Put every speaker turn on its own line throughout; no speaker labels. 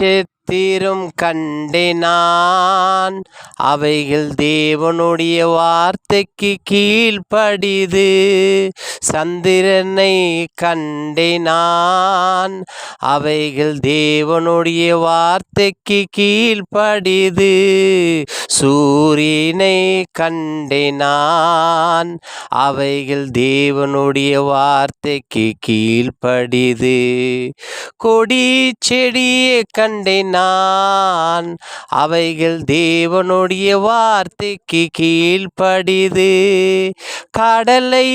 நட்சத்திரம் கண்டினான். அவைகள் தேவனுடைய வார்த்தைக்கு கீழ்ப்படிது. சந்திரனை கண்டினான். அவைகள் தேவனுடைய வார்த்தைக்கு கீழ்ப்படிது. சூரியனை கண்டினான். அவைகள் தேவனுடைய வார்த்தைக்கு கீழ்ப்படிது. கொடி செடியை கண்டினான். அவைகள் தேவனுடைய வார்த்தைக்கு கீழ்ப்படிது. கடலை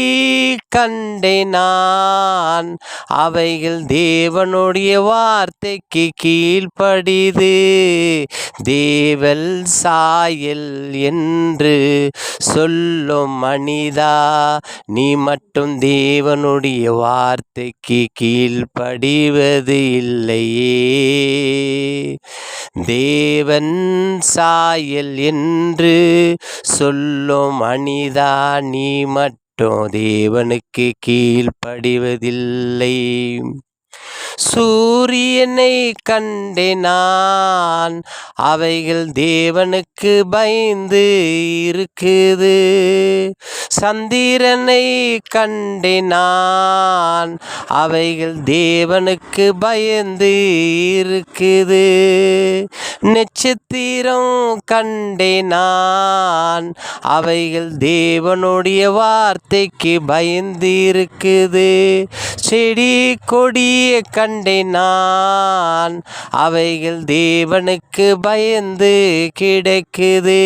க கண்டேன் நான். அவைகள் தேவனுடைய வார்த்தைக்கு கீழ்ப்படிது. தேவல் சாயல் என்று சொல்லும் மனிதா நீ மட்டும் தேவனுடைய வார்த்தைக்கு கீழ்ப்படிவது இல்லையே. தேவன் சாயல் என்று சொல்லும் மனிதா நீ மட்டும் தேவனுக்கு கீழ்ப்படிவதில்லை சூரியனை கண்டேன் நான் அவைகள் தேவனுக்கு பயந்து இருக்குது. சந்திரனை கண்டினான். அவைகள் தேவனுக்கு பயந்து இருக்குது. நட்சத்திரம் கண்டினான். அவைகள் தேவனுடைய வார்த்தைக்கு பயந்து இருக்குது. செடி கொடியை கண்டேன் நான் அவைகள் தேவனுக்கு பயந்து கிடக்குது.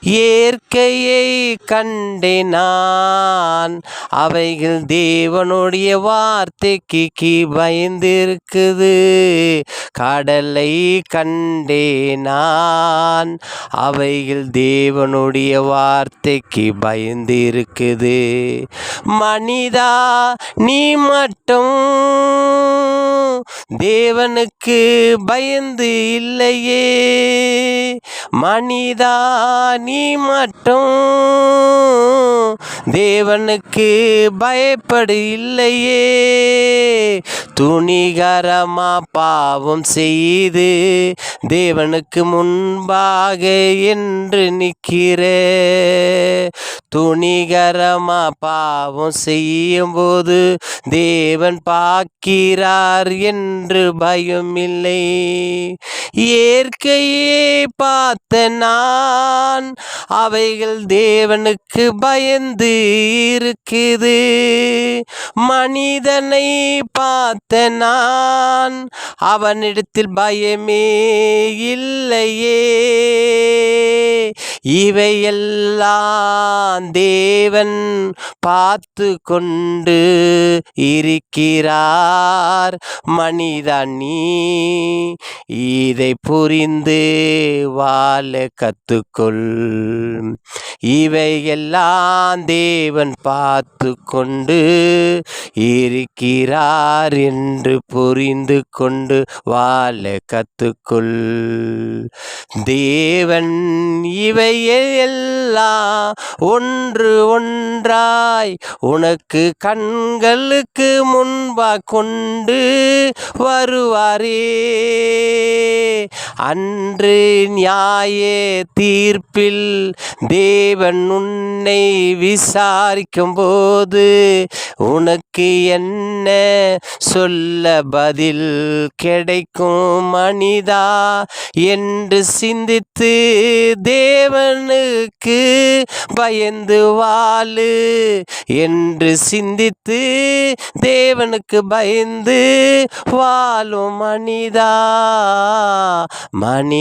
இயற்கையை கண்டேன் நான் அவைகள் தேவனுடைய வார்த்தைக்கு பயந்திருக்குது. கடலை கண்டேனான். நான் அவைகள் தேவனுடைய வார்த்தைக்கு பயந்து இருக்குது மனிதா நீ மட்டும் தேவனுக்கு பயந்து இல்லையே. மனிதா நீ மட்டும் தேவனுக்கு பயப்படு இல்லையே. துணிகரமா பாவம் செய்து தேவனுக்கு முன்பாக என்று நிற்கிற. துணிகரமா பாவம் செய்யும் போது தேவன் பார்க்கிறார் என்று பயம் இல்லை இயற்கையே பார்த்த நான் அவைகள் தேவனுக்கு பயந்து இருக்குது. மனிதனை பார்த்த நான் அவனிடத்தில் பயமே இல்லையே. இவையெல்லாம் தேவன் பார்த்து கொண்டு இருக்கிறார். மனிதனி நீ இதை புரிந்து வாழ கத்துக்கொள். இவையெல்லாம் தேவன் பார்த்து கொண்டு இருக்கிறார் என்று புரிந்து கொண்டு வாழ கத்துக்கொள். தேவன் இவையெல்லாம் ஒன்று ஒன்றாய் உனக்கு கண்களுக்கு முன்பா கொண்டு வருவாரே. அன்று நியாய தீர்ப்பில் தேவன் உன்னை விசாரிக்கும் போது உனக்கு என்ன சொல்ல பதில் கிடைக்கும் மனிதா என்று சிந்தித்து தேவனுக்கு பயந்து வாழு என்று சிந்தித்து தேவனுக்கு பயந்து வாழும் மனிதா. money.